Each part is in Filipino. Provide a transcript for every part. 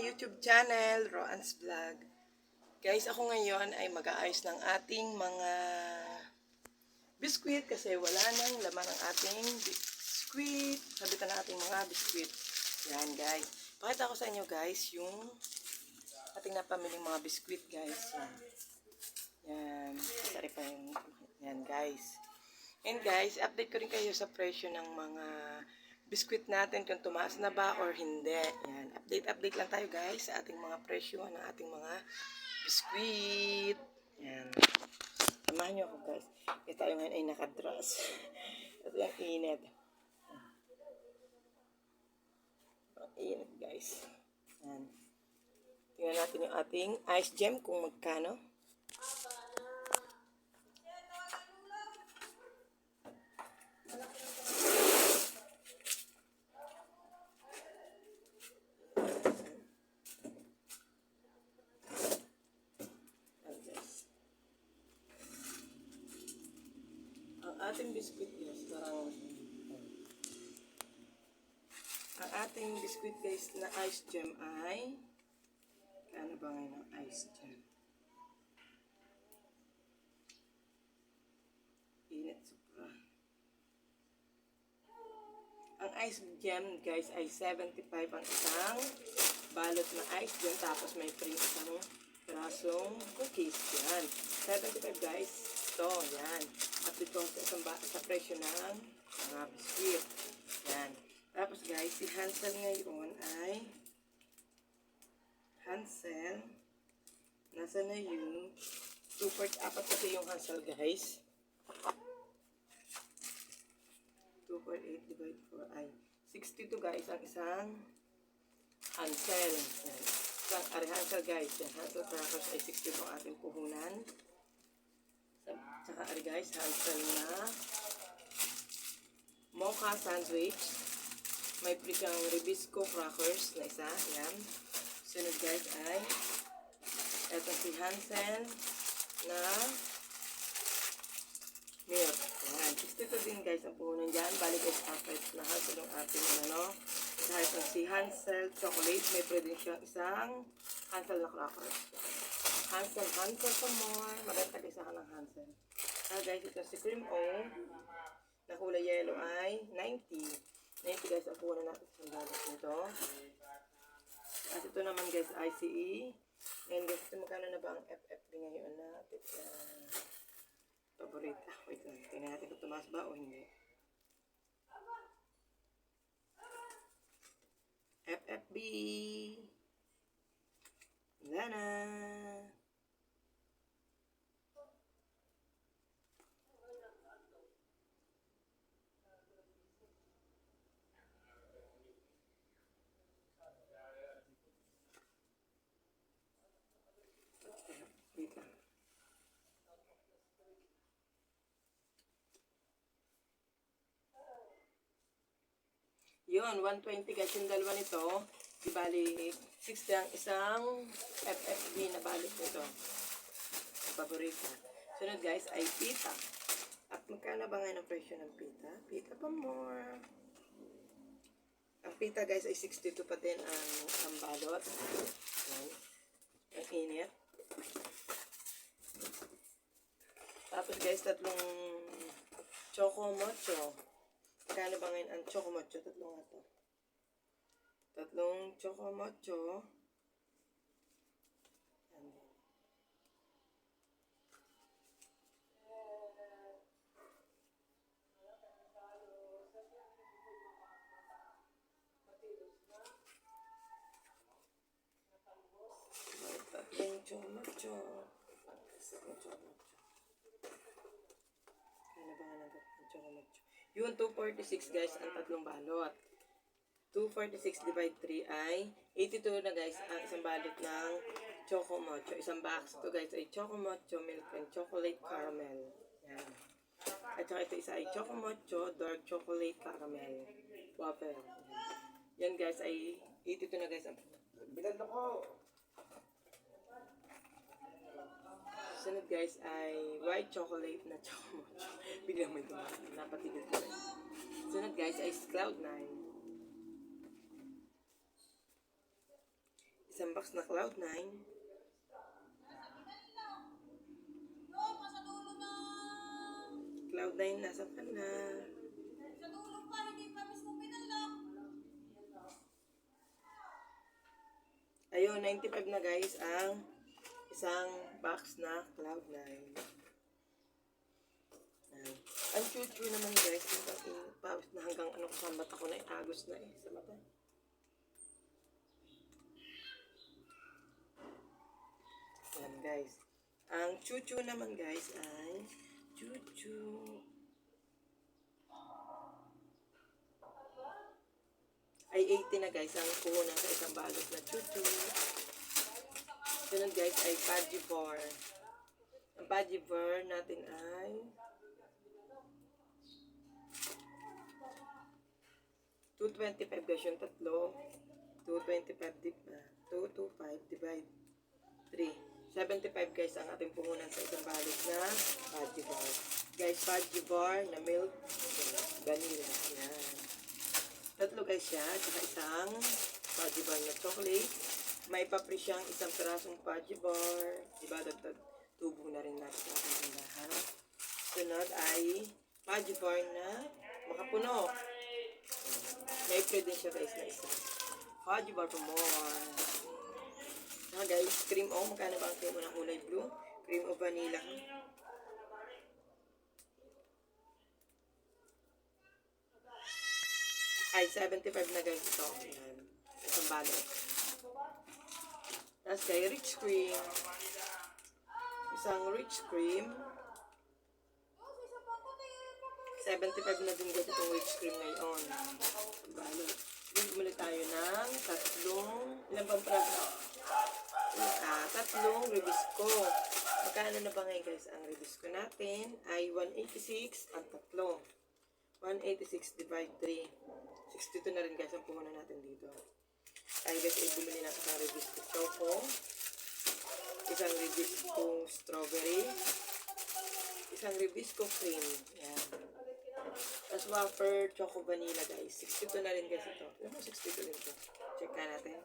YouTube channel, Roan's Vlog. Guys, ako ngayon ay mag-aayos ng ating mga biskwit kasi wala nang laman ng ating biskwit. Sabitan ng ating mga biskwit. Yan guys. Pakita ko sa inyo guys yung ating napamiling mga biskwit guys. Yan. Yan. Sorry pa yung... Yan guys. And guys, update ko rin kayo sa presyo ng mga biskwit natin kung tumaas na ba or hindi. Yan. Update, update lang tayo guys sa ating mga presyo ng ating mga biskwit. Yan. Samahan niyo ako guys. Kasi tayo ngayon ay nakadress. Ito yung init. Ang init guys. Yan. Tingnan natin yung ating ice gem kung magkano. Yan, guys. Ang ating biscuit guys, parang ang ating biscuit guys na ice gem ay ano ba ngayon ang ice gem? Init sobra. Ang ice gem guys ay 75 ang isang balot na ice gem tapos may free isang pirasong cookies. Yan. 75 guys. Ito, yan. At ito sa sa presyo ng mga biscuit. Yan. Tapos guys, si Hansel ngayon ay Hansel. Nasa na yung 2 part apat kasi yung Hansel guys. 2.8 divide 4 ay 62 guys ang isang Hansel. Yan. Isang ari Hansel guys. Yan. Hansel crackers ay 62 ang ating puhunan. Sa- Tsaka ari guys, Hansel na mocha sandwich. May free kang Ribisco crackers na isa. Yan. Sunod guys ay eto si Hansel na milk. Yan. 62 din guys ang puhunan dyan. Bali guys, apat na Hansel yung ating ano. Dahil sa si Hansel chocolate, may pwede siyang isang Hansel na crackers. Hansel, Hansel for more. Maganda guys sa ng Hansel. Ah guys, ito si Cream O na kulay yellow ay 90. 90 guys ang puhunan natin sa balat nito. At ito naman guys, ICE. Ngayon guys, ito magkano na ba ang FFB ngayon natin? Uh, paborita. Wait lang, tingnan natin kung tumaas ba o hindi. FFB. Wala na. Wait lang. Yun, 120 guys yung dalawa nito. Di bali, 60 ang isang FFB na balot nito. Paborito. Sunod guys ay pita. At magkano ba ngayon ang presyo ng pita? Pita pa more. Ang pita guys ay 62 pa din ang, ang balot. Yan. Ang init. Tapos guys, tatlong choco mocho. Magkano ba ngayon ang choco mocho? Tatlong nga to. Tatlong choco mocho. Yan. Tatlong choco mocho. Tatlong choco mocho. Ano ba nga ng tatlong choco mocho? Yun, 246 guys, ang tatlong balot. 246 divide 3 ay 82 na guys ang isang balot ng Choco Mocho. Isang box to guys ay Choco Mocho milk and chocolate caramel. Yan. At saka ito isa ay Choco Mocho dark chocolate caramel waffle. Yan, guys ay 82 na guys. ang- Bilan ko. Sunod guys ay white chocolate na Choco Mocho. Biglang may tumakas. Napatigil ko rin. Sunod guys ay Cloud9. Isang box na Cloud9. Cloud9, nasa ka na? Ayun, 95 na guys ang isang box na Cloud9. Ayan. Ang chuchu naman guys, pawis na hanggang ano sa mata ko na agos na eh, sa mata. Ayan guys. Ang chuchu naman guys ay chuchu. Ay 80 na guys ang puhunan sa isang balot na chuchu. Sunod guys ay Paji Bar. Ang Paji Bar natin ay 225 guys yung tatlo. 225 di ba? 225 divide 3. 75 guys ang ating puhunan sa isang balot na Paji Bar. Guys, Paji Bar na milk vanilla. Yan. Tatlo guys siya, tsaka isang Paji Bar na chocolate. May papri siyang isang pirasong Paji Bar. Diba, dagdag tubo na rin natin sa ating tindahan. Sunod ay Paji Bar na makapuno. May siya guys na isa. Paji Bar for more. Ah guys, cream o. Magkano ba ang cream o ng kulay blue? Cream o vanilla. Ay, 75 na guys ito. Ayan. Isang balot. Tapos kay rich cream. Isang rich cream. 75 na din guys itong rich cream ngayon. Balot. Bumili tayo ng tatlong, ilan bang praso? Ah, tatlong ribisco. Magkano na ba ngayon guys ang ribisco natin? Ay 186 ang tatlo. 186 divide 3. 62 na rin guys ang puhunan natin dito. Ay guys, ay bumili natin isang ribisco choco. Isang ribisco strawberry. Isang ribisco cream. Yan. Tapos wafer choco vanilla guys. 62 na rin guys ito. Alam mo 62 rin ito. Check ka natin.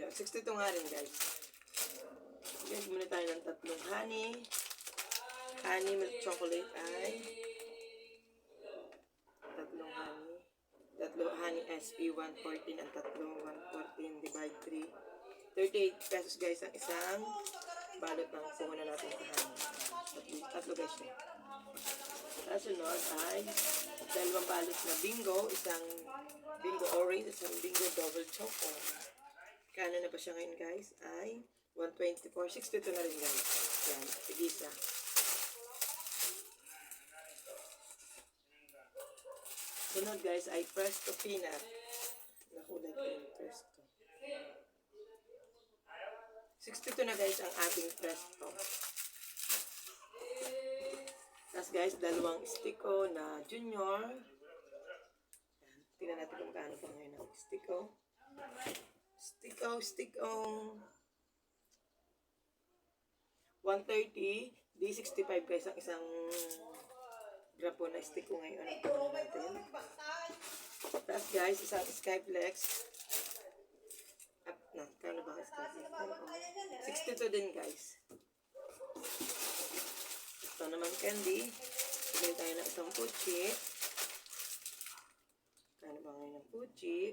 Yeah, 62 nga rin guys. Guys, muna tayo ng tatlong honey. Honey milk chocolate ay tatlong honey. Tatlong honey SP 114 ang tatlong 114 divide 3. 38 pesos guys ang isang balot ng puhunan natin sa honey. Tatlo, tatlo guys siya. Tapos sunod ay dalawang balot na bingo, isang bingo orange, isang bingo double choco. Kano na ba siya ngayon guys? Ay 124. 62 na rin guys. Yan. Sige Sunod guys ay Presto Peanut. Nakulay ko yung Presto. 62 na guys ang ating Presto. Tapos guys, dalawang stiko na junior. Yan. Tingnan natin kung gaano pa ngayon ang stiko. Stiko, stiko. 130, D65 guys ang isang grapo na stick ko ngayon. Ano po natin? Tapos guys, isang Skyflex. Up na. Kano ba ang Skyflex? Ano, oh. 62 din guys. Ito naman candy. Bili tayo ng isang puchi. Kano ba ngayon ang puchi?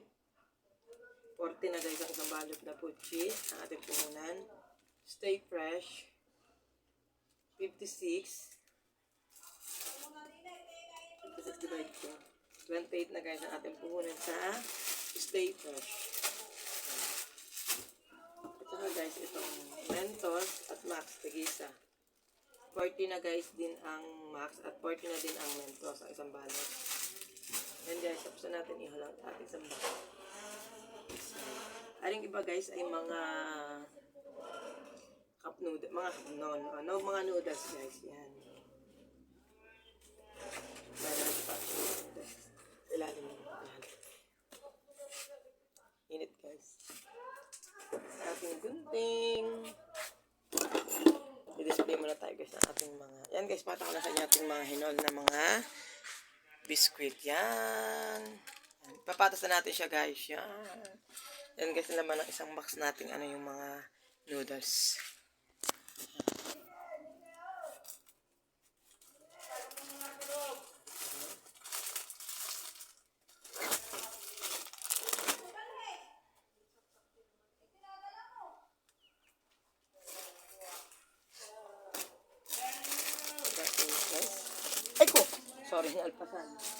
40 na guys ang isang balot na puchi. Ang ating puhunan. Stay fresh. 56. 56 divide ko. 28 na guys ang ating puhunan sa stay fresh. At saka guys, itong Mentos at Max Tigisa. 40 na guys din ang Max at 40 na din ang Mentos ang isang balot. Yan guys, tapos na natin ihalang ating isang balot. Aring iba guys ay mga cup noodles, mga no, no, no, mga noodles guys, yan. Meron pa noodles. Ilalim mo. Yan. Init guys. Ating gunting. I-display muna tayo guys ng ating mga, Yan guys, pata ko na sa inyo ating mga hinol na mga biscuit. Yan. Papatas na natin siya guys. Yan. Yan guys, naman ng isang box nating ano yung mga noodles. Ay ko! Sorry, alpasan.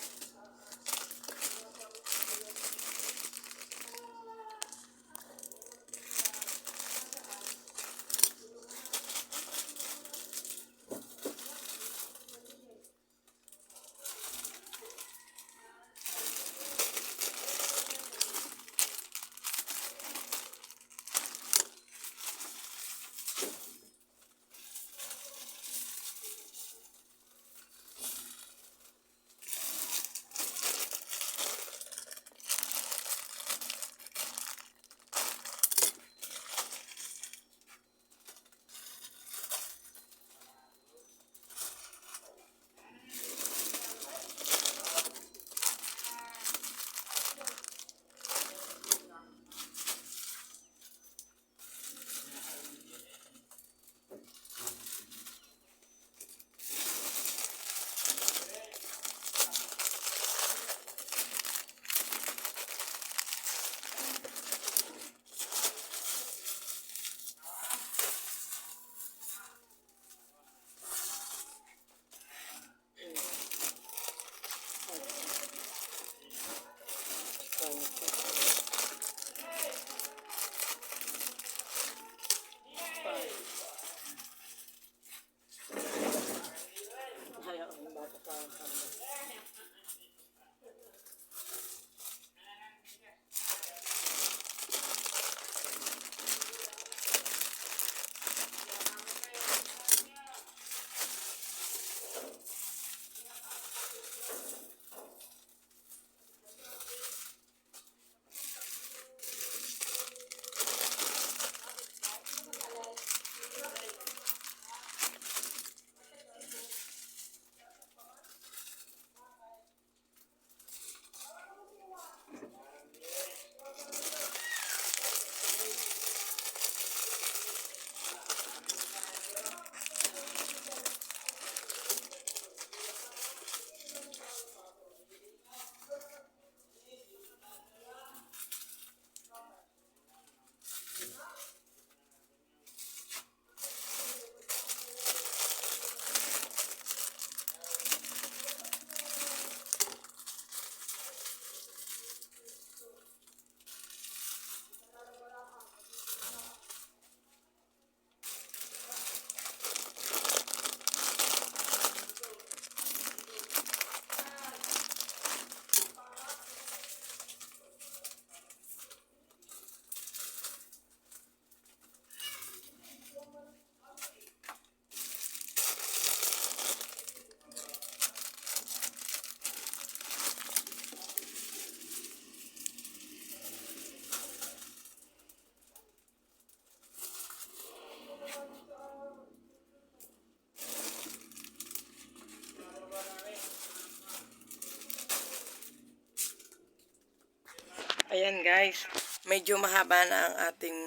Ayan guys, medyo mahaba na ang ating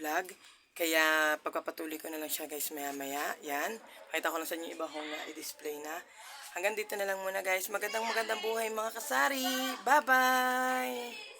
vlog. Kaya pagpapatuloy ko na lang siya guys maya maya. Yan. Pakita ko lang sa inyo iba kong na i-display na. Hanggang dito na lang muna guys. Magandang magandang buhay mga kasari. Bye bye!